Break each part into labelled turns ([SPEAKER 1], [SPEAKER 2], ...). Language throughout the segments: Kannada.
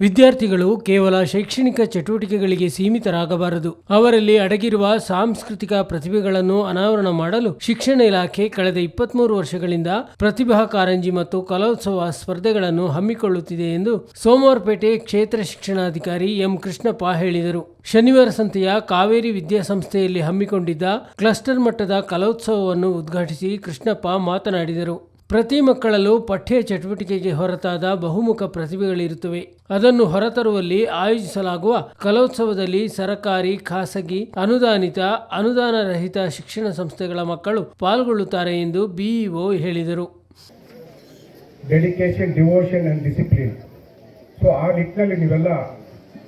[SPEAKER 1] ವಿದ್ಯಾರ್ಥಿಗಳು ಕೇವಲ ಶೈಕ್ಷಣಿಕ ಚಟುವಟಿಕೆಗಳಿಗೆ ಸೀಮಿತರಾಗಬಾರದು. ಅವರಲ್ಲಿ ಅಡಗಿರುವ ಸಾಂಸ್ಕೃತಿಕ ಪ್ರತಿಭೆಗಳನ್ನು ಅನಾವರಣ ಮಾಡಲು ಶಿಕ್ಷಣ ಇಲಾಖೆ ಕಳೆದ ಇಪ್ಪತ್ಮೂರು ವರ್ಷಗಳಿಂದ ಪ್ರತಿಭಾ ಕಾರಂಜಿ ಮತ್ತು ಕಲೋತ್ಸವ ಸ್ಪರ್ಧೆಗಳನ್ನು ಹಮ್ಮಿಕೊಳ್ಳುತ್ತಿದೆ ಎಂದು ಸೋಮವಾರಪೇಟೆ ಕ್ಷೇತ್ರ ಶಿಕ್ಷಣಾಧಿಕಾರಿ ಎಂ ಕೃಷ್ಣಪ್ಪ ಹೇಳಿದರು. ಶನಿವಾರ ಸಂತೆಯ ಕಾವೇರಿ ವಿದ್ಯಾಸಂಸ್ಥೆಯಲ್ಲಿ ಹಮ್ಮಿಕೊಂಡಿದ್ದ ಕ್ಲಸ್ಟರ್ ಮಟ್ಟದ ಕಲೋತ್ಸವವನ್ನು ಉದ್ಘಾಟಿಸಿ ಕೃಷ್ಣಪ್ಪ ಮಾತನಾಡಿದರು. ಪ್ರತಿ ಮಕ್ಕಳಲ್ಲೂ ಪಠ್ಯ ಚಟುವಟಿಕೆಗೆ ಹೊರತಾದ ಬಹುಮುಖ ಪ್ರತಿಭೆಗಳಿರುತ್ತವೆ. ಅದನ್ನು ಹೊರತರುವಲ್ಲಿ ಆಯೋಜಿಸಲಾಗುವ ಕಲೋತ್ಸವದಲ್ಲಿ ಸರಕಾರಿ, ಖಾಸಗಿ, ಅನುದಾನಿತ ಅನುದಾನ ರಹಿತ ಶಿಕ್ಷಣ ಸಂಸ್ಥೆಗಳ ಮಕ್ಕಳು ಪಾಲ್ಗೊಳ್ಳುತ್ತಾರೆ ಎಂದು ಬಿಇಒ ಹೇಳಿದರು.
[SPEAKER 2] Dedication devotion and discipline so ಆ ನಿಟ್ಟಿನಲ್ಲಿ ನೀವೆಲ್ಲ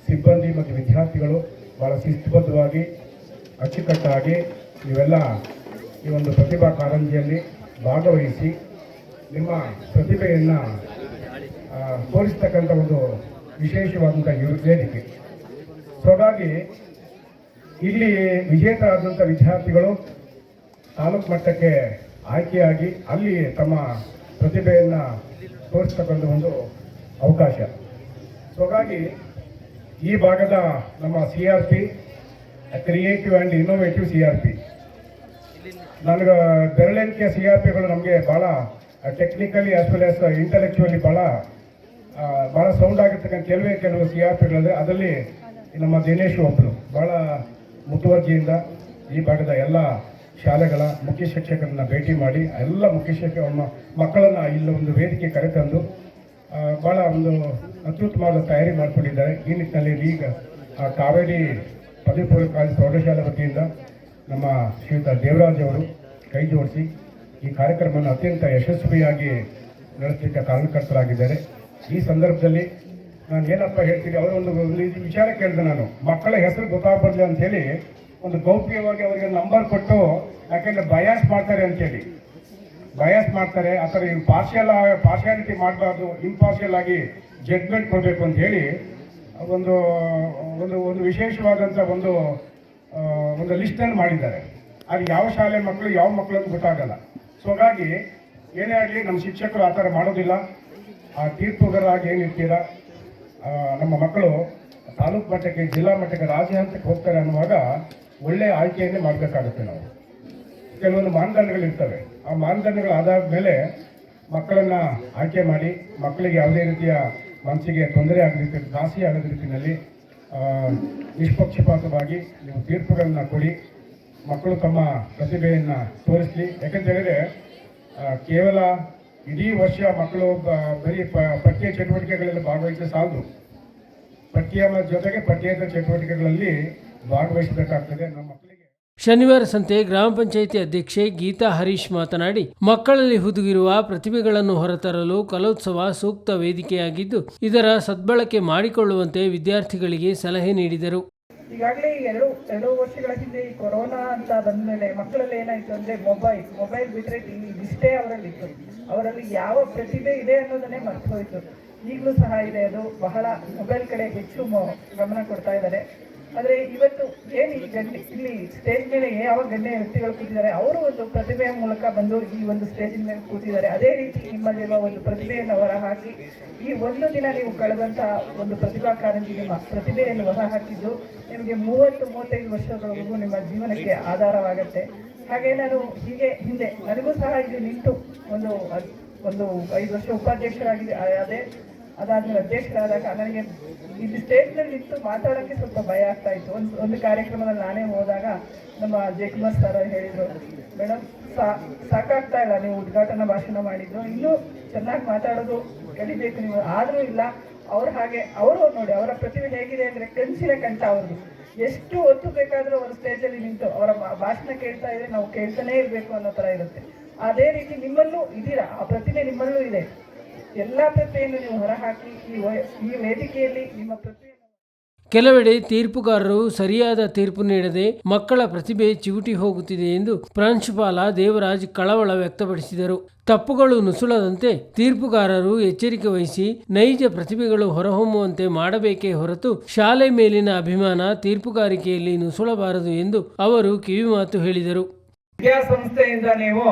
[SPEAKER 2] ಸಿಬ್ಬಂದಿ ಮತ್ತು ವಿದ್ಯಾರ್ಥಿಗಳು ಬಹಳ ಶಿಸ್ತುಬದ್ಧವಾಗಿ, ಅಚ್ಚುಕಟ್ಟಾಗಿ ನೀವೆಲ್ಲ ಈ ಒಂದು ಪ್ರತಿಭಾ ಕಾರಂಜಿಯಲ್ಲಿ ಭಾಗವಹಿಸಿ ನಿಮ್ಮ ಪ್ರತಿಭೆಯನ್ನು ತೋರಿಸ್ತಕ್ಕಂಥ ಒಂದು ವಿಶೇಷವಾದಂಥ ವೇದಿಕೆ. ಸೊ ಹಾಗಾಗಿ ಇಲ್ಲಿ ವಿಜೇತರಾದಂಥ ವಿದ್ಯಾರ್ಥಿಗಳು ತಾಲೂಕು ಮಟ್ಟಕ್ಕೆ ಆಯ್ಕೆಯಾಗಿ ಅಲ್ಲಿ ತಮ್ಮ ಪ್ರತಿಭೆಯನ್ನು ತೋರಿಸ್ತಕ್ಕಂಥ ಒಂದು ಅವಕಾಶ. ಸೊ ಹಾಗಾಗಿ ಈ ಭಾಗದ ನಮ್ಮ C R P creative and innovative C R P ನನಗೆ ಬೆರಳೆಣಿಕೆ ಸಿ ಆರ್ ಪಿಗಳು ನಮಗೆ ಭಾಳ technically as well as intellectually ಭಾಳ ಭಾಳ ಸೌಂಡ್ ಆಗಿರ್ತಕ್ಕಂಥ ಕೆಲವೇ ಕೆಲವು ಸಿ ಆರ್ ಪಿಗಳಿದೆ ಅದರಲ್ಲಿ ನಮ್ಮ ದಿನೇಶ್ ಒಬ್ಬರು ಭಾಳ ಮುತುವರ್ಜಿಯಿಂದ ಈ ಭಾಗದ ಎಲ್ಲ ಶಾಲೆಗಳ ಮುಖ್ಯ ಶಿಕ್ಷಕರನ್ನ ಭೇಟಿ ಮಾಡಿ ಎಲ್ಲ ಮುಖ್ಯ ಶಿಕ್ಷಕ ಮಕ್ಕಳನ್ನು ಇಲ್ಲಿ ಒಂದು ವೇದಿಕೆ ಕರೆತಂದು ತಂದು ಭಾಳ ಒಂದು ಅತ್ಯುತ್ತಮವಾದ ತಯಾರಿ ಮಾಡಿಕೊಂಡಿದ್ದಾರೆ. ಈ ನಿಟ್ಟಿನಲ್ಲಿ ಈಗ ಕಾವೇರಿ ಪದವಿ ಪೂರ್ವ ಕಾಲೇಜು ಪ್ರೌಢಶಾಲೆ ವತಿಯಿಂದ ನಮ್ಮ ಶ್ರೀಯುತ ದೇವರಾಜ್ ಅವರು ಕೈ ಜೋಡಿಸಿ ಈ ಕಾರ್ಯಕ್ರಮವನ್ನು ಅತ್ಯಂತ ಯಶಸ್ವಿಯಾಗಿ ನಡೆಸಲಿಕ್ಕೆ ಕಾರಣಕರ್ತರಾಗಿದ್ದಾರೆ ಈ ಸಂದರ್ಭದಲ್ಲಿ ನಾನು ಏನಪ್ಪ ಹೇಳ್ತೀನಿ, ಅವರ ಒಂದು ವಿಚಾರ ಕೇಳಿದೆ ನಾನು. ಮಕ್ಕಳ ಹೆಸರು ಗೊತ್ತಾಗ್ಬಾರ್ದು ಅಂತ ಹೇಳಿ ಒಂದು ಗೌಪ್ಯವಾಗಿ ಅವರಿಗೆ ನಂಬರ್ ಕೊಟ್ಟು ಯಾಕೆಂದರೆ ಬಯಾಸ್ ಮಾಡ್ತಾರೆ ಅಂತೇಳಿ. ಬಯಾಸ್ ಮಾಡ್ತಾರೆ, ಆ ಥರ ಇವ್ರು ಪಾರ್ಷಿಯಲ್ ಪಾರ್ಶಿಯಾಲಿಟಿ ಮಾಡಬಾರ್ದು ಇಂಪಾರ್ಷಿಯಲ್ ಆಗಿ ಜಡ್ಮೆಂಟ್ ಕೊಡಬೇಕು ಅಂತ ಹೇಳಿ ಒಂದು ಒಂದು ಒಂದು ವಿಶೇಷವಾದಂಥ ಒಂದು ಒಂದು ಲಿಸ್ಟನ್ನು ಮಾಡಿದ್ದಾರೆ. ಅದು ಯಾವ ಶಾಲೆ ಮಕ್ಕಳು, ಯಾವ ಮಕ್ಕಳು ಅಂತ ಗೊತ್ತಾಗಲ್ಲ. ಸೊ ಹಾಗಾಗಿ ಏನೇ ಆಗಲಿ ನಮ್ಮ ಶಿಕ್ಷಕರು ಆ ಥರ ಮಾಡೋದಿಲ್ಲ. ಆ ತೀರ್ಪುಗಾರಾಗಿ ಏನಿರ್ತೀರಾ ನಮ್ಮ ಮಕ್ಕಳು ತಾಲೂಕು ಮಟ್ಟಕ್ಕೆ, ಜಿಲ್ಲಾ ಮಟ್ಟಕ್ಕೆ ರಾಜ್ಯ ಹಂತಕ್ಕೆ ಹೋಗ್ತಾರೆ ಅನ್ನುವಾಗ ಒಳ್ಳೆಯ ಆಯ್ಕೆಯನ್ನೇ ಮಾಡಬೇಕಾಗುತ್ತೆ ನಾವು. ಕೆಲವೊಂದು ಮಾನದಂಡಗಳಿರ್ತವೆ ಆ ಮಾನದಂಡಗಳು ಆದಾದ ಮೇಲೆ ಮಕ್ಕಳನ್ನು ಆಯ್ಕೆ ಮಾಡಿ, ಮಕ್ಕಳಿಗೆ ಯಾವುದೇ ರೀತಿಯ ಮನಸ್ಸಿಗೆ ತೊಂದರೆ ಆಗದ ರೀತಿ ಘಾಸಿ ಆಗದ ರೀತಿಯಲ್ಲಿ ನಿಷ್ಪಕ್ಷಪಾತವಾಗಿ ನೀವು ತೀರ್ಪುಗಳನ್ನು ಕೊಡಿ ಮಕ್ಕಳು ತಮ್ಮ ಪ್ರತಿಭೆಯನ್ನು ತೋರಿಸಲಿ. ಯಾಕಂತ ಹೇಳಿದ್ರೆ ಕೇವಲ ಇಡೀ ವರ್ಷ ಮಕ್ಕಳು ಬರೀ ಪಠ್ಯ ಚಟುವಟಿಕೆಗಳಲ್ಲಿ ಭಾಗವಹಿಸಿದ ಸಾಲದು. ಪಠ್ಯ ಜೊತೆಗೆ ಪಠ್ಯೇತರ ಚಟುವಟಿಕೆಗಳಲ್ಲಿ ಭಾಗವಹಿಸಬೇಕಾಗ್ತದೆ ನಮ್ಮ ಮಕ್ಕಳಿಗೆ.
[SPEAKER 1] ಶನಿವಾರ ಸಂತೆ ಗ್ರಾಮ ಪಂಚಾಯಿತಿ ಅಧ್ಯಕ್ಷೆ ಗೀತಾ ಹರೀಶ್ ಮಾತನಾಡಿ, ಮಕ್ಕಳಲ್ಲಿ ಹುದುಗಿರುವ ಪ್ರತಿಭೆಗಳನ್ನು ಹೊರತರಲು ಕಲೋತ್ಸವ ಸೂಕ್ತ ವೇದಿಕೆಯಾಗಿದ್ದು, ಇದರ ಸದ್ಬಳಕೆ ಮಾಡಿಕೊಳ್ಳುವಂತೆ ವಿದ್ಯಾರ್ಥಿಗಳಿಗೆ ಸಲಹೆ ನೀಡಿದರು.
[SPEAKER 3] ಈಗಾಗಲೇ ಎರಡು ಎರಡು ವರ್ಷಗಳ ಹಿಂದೆ ಈ ಕೊರೋನಾ ಅಂತ ಬಂದ್ಮೇಲೆ ಮಕ್ಕಳಲ್ಲಿ ಏನಾಯ್ತು ಅಂದ್ರೆ ಮೊಬೈಲ್ ಮೊಬೈಲ್ ಬಿಟ್ರೆ ಟಿವಿ ಇಷ್ಟೇ ಅವರಲ್ಲಿ ಇತ್ತು ಅವರಲ್ಲಿ ಯಾವ ಪ್ರತಿಭೆ ಇದೆ ಅನ್ನೋದನ್ನೇ ಮರ್ತು ಹೋಯ್ತು ಈಗಲೂ ಸಹ ಇದೆ ಅದು ಬಹಳ ಮೊಬೈಲ್ ಕಡೆ ಹೆಚ್ಚು ಗಮನ ಕೊಡ್ತಾ ಇದ್ದಾರೆ. ಆದ್ರೆ ಇವತ್ತು ಏನು ಈ ಗಣ್ಯ ಇಲ್ಲಿ ಸ್ಟೇಜ್ ಮೇಲೆ ಯಾವ ಗಣ್ಯ ವ್ಯಕ್ತಿಗಳು ಕೂತಿದ್ದಾರೆ, ಅವರು ಒಂದು ಪ್ರತಿಭೆಯ ಮೂಲಕ ಬಂದು ಈ ಒಂದು ಸ್ಟೇಜಿನ ಮೇಲೆ ಕೂತಿದ್ದಾರೆ. ಅದೇ ರೀತಿ ನಿಮ್ಮಲ್ಲಿರುವ ಒಂದು ಪ್ರತಿಭೆಯನ್ನು ಹೊರಹಾಕಿ, ಈ ಒಂದು ದಿನ ನೀವು ಕಳೆದಂತ ಒಂದು ಪ್ರತಿಭಾ ಕಾರಂಜಿ ನಿಮ್ಮ ಪ್ರತಿಭೆಯನ್ನು ಹೊರಹಾಕಿದ್ದು ನಿಮಗೆ ಮೂವತ್ತು, ಮೂವತ್ತೈದು ವರ್ಷಗಳವರೆಗೂ ನಿಮ್ಮ ಜೀವನಕ್ಕೆ ಆಧಾರವಾಗತ್ತೆ. ಹಾಗೆ ನಾನು ಹೀಗೆ ಹಿಂದೆ, ನನಗೂ ಸಹ ಇಲ್ಲಿ ನಿಂತು ಒಂದು ಒಂದು ಐದು ವರ್ಷ ಉಪಾಧ್ಯಕ್ಷರಾಗಿದೆ ಅದೇ, ಅದಾದ್ಮೇಲೆ ಅಧ್ಯಕ್ಷರಾದಾಗ ನನಗೆ ಇಲ್ಲಿ ಸ್ಟೇಜ್ನಲ್ಲಿ ನಿಂತು ಮಾತಾಡೋಕ್ಕೆ ಸ್ವಲ್ಪ ಭಯ ಆಗ್ತಾ ಇತ್ತು. ಒಂದು ಒಂದು ಕಾರ್ಯಕ್ರಮದಲ್ಲಿ ನಾನೇ ಹೋದಾಗ ನಮ್ಮ ಜಯಕುಮಾರ್ ಸರ್ ಹೇಳಿದರು ಮೇಡಮ್ ಸಾಕಾಗ್ತಾ ಇಲ್ಲ, ನೀವು ಉದ್ಘಾಟನಾ ಭಾಷಣ ಮಾಡಿದ್ದು ಇನ್ನೂ ಚೆನ್ನಾಗಿ ಮಾತಾಡೋದು ಕಲಿಬೇಕು ನೀವು. ಆದರೂ ಇಲ್ಲ, ಅವ್ರು ಹಾಗೆ, ಅವರು ನೋಡಿ, ಅವರ ಪ್ರತಿಭೆ ಹೇಗಿದೆ ಅಂದರೆ ಕಂಚಿನ ಕಂಠ ಅವ್ರದ್ದು. ಎಷ್ಟು ಹೊತ್ತು ಬೇಕಾದರೂ ಅವರು ಸ್ಟೇಜಲ್ಲಿ ನಿಂತು ಅವರ ಭಾಷಣ ಕೇಳ್ತಾ ಇದ್ರೆ ನಾವು ಕೇಳ್ತಾನೇ ಇರಬೇಕು ಅನ್ನೋ ಥರ ಇರುತ್ತೆ. ಅದೇ ರೀತಿ ನಿಮ್ಮಲ್ಲೂ ಇದ್ದೀರಾ? ಆ ಪ್ರತಿಭೆ ನಿಮ್ಮಲ್ಲೂ ಇದೆ. ಎಲ್ಲಾ ಪ್ರತಿಭೆಯನ್ನು ನೀವು ಹೊರಹಾಕಿ ಈ ವೇದಿಕೆಯಲ್ಲಿ ನಿಮ್ಮ ಪ್ರತಿಭೆಯನ್ನು
[SPEAKER 1] ಕೆಲವೆಡೆ ತೀರ್ಪುಗಾರರು ಸರಿಯಾದ ತೀರ್ಪು ನೀಡದೆ ಮಕ್ಕಳ ಪ್ರತಿಭೆ ಚಿವುಟಿ ಹೋಗುತ್ತಿದೆ ಎಂದು ಪ್ರಾಂಶುಪಾಲ ದೇವರಾಜ್ ಕಳವಳ ವ್ಯಕ್ತಪಡಿಸಿದರು. ತಪ್ಪುಗಳು ನುಸುಳದಂತೆ ತೀರ್ಪುಗಾರರು ಎಚ್ಚರಿಕೆ ವಹಿಸಿ ನೈಜ ಪ್ರತಿಭೆಗಳು ಹೊರಹೊಮ್ಮುವಂತೆ ಮಾಡಬೇಕೇ ಹೊರತು ಶಾಲೆ ಮೇಲಿನ ಅಭಿಮಾನ ತೀರ್ಪುಗಾರಿಕೆಯಲ್ಲಿ ನುಸುಳಬಾರದು ಎಂದು ಅವರು ಕಿವಿಮಾತು ಹೇಳಿದರು.
[SPEAKER 4] ವಿದ್ಯಾಸಂಸ್ಥೆಯಿಂದ ನೀವು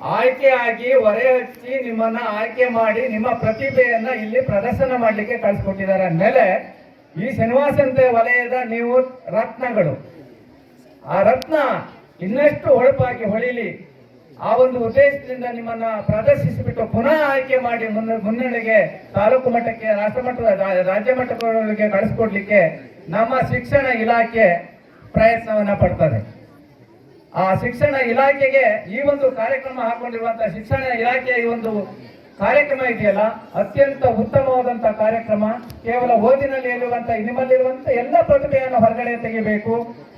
[SPEAKER 4] ಆಯ್ಕೆಯಾಗಿ ಹೊರೆ ಹಚ್ಚಿ ನಿಮ್ಮನ್ನ ಆಯ್ಕೆ ಮಾಡಿ ನಿಮ್ಮ ಪ್ರತಿಭೆಯನ್ನ ಇಲ್ಲಿ ಪ್ರದರ್ಶನ ಮಾಡ್ಲಿಕ್ಕೆ ಕಳಿಸ್ಕೊಟ್ಟಿದ್ದಾರೆ ಅಂದಮೇಲೆ ಈ ಶ್ರೀನಿವಾಸಂತೆ ವಲಯದ ನೀವು ರತ್ನಗಳು. ಆ ರತ್ನ ಇನ್ನಷ್ಟು ಹೊಳಪಾಗಿ ಹೊಳಿಲಿ. ಆ ಒಂದು ಉದ್ದೇಶದಿಂದ ನಿಮ್ಮನ್ನ ಪ್ರದರ್ಶಿಸಿಬಿಟ್ಟು ಪುನಃ ಆಯ್ಕೆ ಮಾಡಿ ಮುನ್ನ ಮುನ್ನಡೆಗೆ ತಾಲೂಕು ಮಟ್ಟಕ್ಕೆ, ರಾಷ್ಟ್ರ ಮಟ್ಟದ ರಾಜ್ಯ ಮಟ್ಟಗಳಿಗೆ ಕಳಿಸ್ಕೊಡ್ಲಿಕ್ಕೆ ನಮ್ಮ ಶಿಕ್ಷಣ ಇಲಾಖೆ ಪ್ರಯತ್ನವನ್ನ ಪಡ್ತದೆ. ಆ ಶಿಕ್ಷಣ ಇಲಾಖೆಗೆ ಈ ಒಂದು ಕಾರ್ಯಕ್ರಮ ಹಾಕೊಂಡಿರುವಂತಹ ಶಿಕ್ಷಣ ಇಲಾಖೆಯ ಈ ಒಂದು ಕಾರ್ಯಕ್ರಮ ಇದೆಯಲ್ಲ, ಅತ್ಯಂತ ಉತ್ತಮವಾದಂತಹ ಕಾರ್ಯಕ್ರಮ. ಕೇವಲ ಓದಿನಲ್ಲಿ ಇರುವಂತಹ ನಿಮ್ಮಲ್ಲಿರುವಂತ ಎಲ್ಲ ಪ್ರತಿಭೆಯನ್ನು ಹೊರಗಡೆ ತೆಗಿಬೇಕು.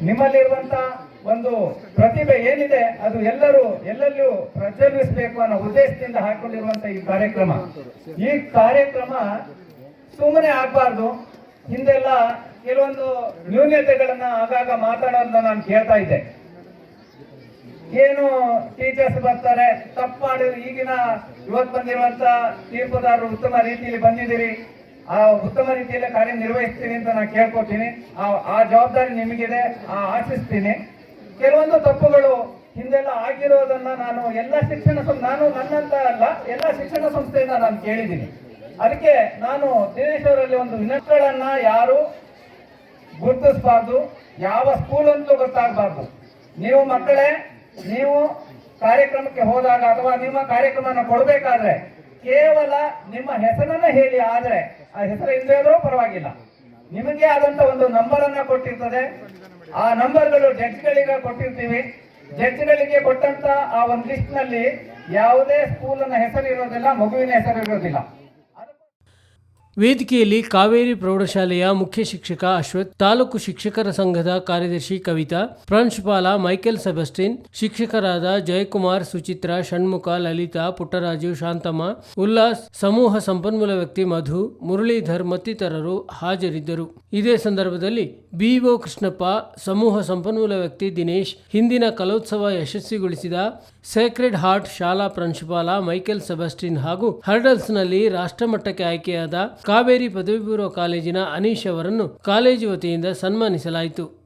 [SPEAKER 4] ನಿಮ್ಮಲ್ಲಿರುವಂತ ಒಂದು ಪ್ರತಿಭೆ ಏನಿದೆ, ಅದು ಎಲ್ಲರೂ ಎಲ್ಲೆಲ್ಲೂ ಪ್ರಜ್ವಲಿಸಬೇಕು ಅನ್ನೋ ಉದ್ದೇಶದಿಂದ ಹಾಕೊಂಡಿರುವಂತ ಈ ಕಾರ್ಯಕ್ರಮ. ಈ ಕಾರ್ಯಕ್ರಮ ಸುಮ್ಮನೆ ಆಗ್ಬಾರ್ದು. ಹಿಂದೆಲ್ಲ ಕೆಲವೊಂದು ನ್ಯೂನ್ಯತೆಗಳನ್ನ ಆಗಾಗ ಮಾತಾಡೋದನ್ನ ನಾನು ಕೇಳ್ತಾ ಇದ್ದೆ. ಏನು ಟೀಚರ್ಸ್ ಬರ್ತಾರೆ ತಪ್ಪು ಮಾಡಿ ಈಗಿನ ಇವತ್ತು ಬಂದಿರುವಂತ ತೀರ್ಪುದಾರರು ಉತ್ತಮ ರೀತಿಯಲ್ಲಿ ಬಂದಿದ್ದೀರಿ. ಆ ಉತ್ತಮ ರೀತಿಯಲ್ಲಿ ಕಾರ್ಯನಿರ್ವಹಿಸ್ತೀನಿ ಅಂತ ನಾನು ಕೇಳ್ಕೊತೀನಿ. ಆ ಜವಾಬ್ದಾರಿ ನಿಮಗಿದೆ, ಆ ಆಶಿಸ್ತೀನಿ. ಕೆಲವೊಂದು ತಪ್ಪುಗಳು ಹಿಂದೆಲ್ಲ ಆಗಿರೋದನ್ನ ನಾನು ಎಲ್ಲ ಶಿಕ್ಷಣ ನಾನು ನನ್ನಂತ ಅಲ್ಲ, ಎಲ್ಲ ಶಿಕ್ಷಣ ಸಂಸ್ಥೆಯಿಂದ ನಾನು ಕೇಳಿದ್ದೀನಿ. ಅದಕ್ಕೆ ನಾನು ದಿನೇಶ್ ಅವರಲ್ಲಿ ಒಂದು ವಿನಂತಿಗಳನ್ನ ಯಾರು ಗುರುತಿಸಬಾರ್ದು, ಯಾವ ಸ್ಕೂಲ್ ಅಂತಲೂ ಗೊತ್ತಾಗಬಾರ್ದು. ನೀವು ಮಕ್ಕಳೇ ನೀವು ಕಾರ್ಯಕ್ರಮಕ್ಕೆ ಹೋದಾಗ ಅಥವಾ ನಿಮ್ಮ ಕಾರ್ಯಕ್ರಮನ ಕೊಡಬೇಕಾದ್ರೆ ಕೇವಲ ನಿಮ್ಮ ಹೆಸರನ್ನ ಹೇಳಿ, ಆದ್ರೆ ಆ ಹೆಸರು ಇಲ್ಲದೆ ಪರವಾಗಿಲ್ಲ. ನಿಮಗೆ ಆದಂತ ಒಂದು ನಂಬರ್ ಅನ್ನ ಕೊಟ್ಟಿರ್ತದೆ. ಆ ನಂಬರ್ಗಳು ಜಡ್ಜ್ಗಳಿಗೆ ಕೊಟ್ಟಿರ್ತೀವಿ. ಜಡ್ಜ್ಗಳಿಗೆ ಕೊಟ್ಟಂತ ಆ ಒಂದು ಲಿಸ್ಟ್ನಲ್ಲಿ ಯಾವುದೇ ಸ್ಕೂಲನ್ನ ಹೆಸರು ಇರೋದಿಲ್ಲ, ಮಗುವಿನ ಹೆಸರು ಇರೋದಿಲ್ಲ.
[SPEAKER 1] ವೇದಿಕೆಯಲ್ಲಿ ಕಾವೇರಿ ಪ್ರೌಢಶಾಲೆಯ ಮುಖ್ಯ ಶಿಕ್ಷಕ ಅಶ್ವಥ್, ತಾಲೂಕು ಶಿಕ್ಷಕರ ಸಂಘದ ಕಾರ್ಯದರ್ಶಿ ಕವಿತಾ, ಪ್ರಾಂಶುಪಾಲ ಮೈಕೆಲ್ ಸೆಬಸ್ಟಿನ್ ಶಿಕ್ಷಕರಾದ ಜಯಕುಮಾರ್, ಸುಚಿತ್ರಾ, ಷಣ್ಮುಖ, ಲಲಿತಾ, ಪುಟ್ಟರಾಜು, ಶಾಂತಮ್ಮ, ಉಲ್ಲಾಸ್, ಸಮೂಹ ಸಂಪನ್ಮೂಲ ವ್ಯಕ್ತಿ ಮಧು, ಮುರಳೀಧರ್ ಮತ್ತಿತರರು ಹಾಜರಿದ್ದರು. ಇದೇ ಸಂದರ್ಭದಲ್ಲಿ ಬಿಒ ಕೃಷ್ಣಪ್ಪ, ಸಮೂಹ ಸಂಪನ್ಮೂಲ ವ್ಯಕ್ತಿ ದಿನೇಶ್, ಹಿಂದಿನ ಕಲೋತ್ಸವ ಯಶಸ್ವಿಗೊಳಿಸಿದ ಸೇಕ್ರೆಡ್ ಹಾರ್ಟ್ ಶಾಲಾ ಪ್ರಾಂಶುಪಾಲ ಮೈಕೆಲ್ ಸೆಬಸ್ಟಿನ್ ಹಾಗೂ ಹರ್ಡಲ್ಸ್ನಲ್ಲಿ ರಾಷ್ಟ್ರಮಟ್ಟಕ್ಕೆ ಆಯ್ಕೆಯಾದ ಕಾವೇರಿ ಪದವಿ ಪೂರ್ವ ಕಾಲೇಜಿನ ಅನೀಶ್ ಅವರನ್ನು ಕಾಲೇಜು ವತಿಯಿಂದ ಸನ್ಮಾನಿಸಲಾಯಿತು.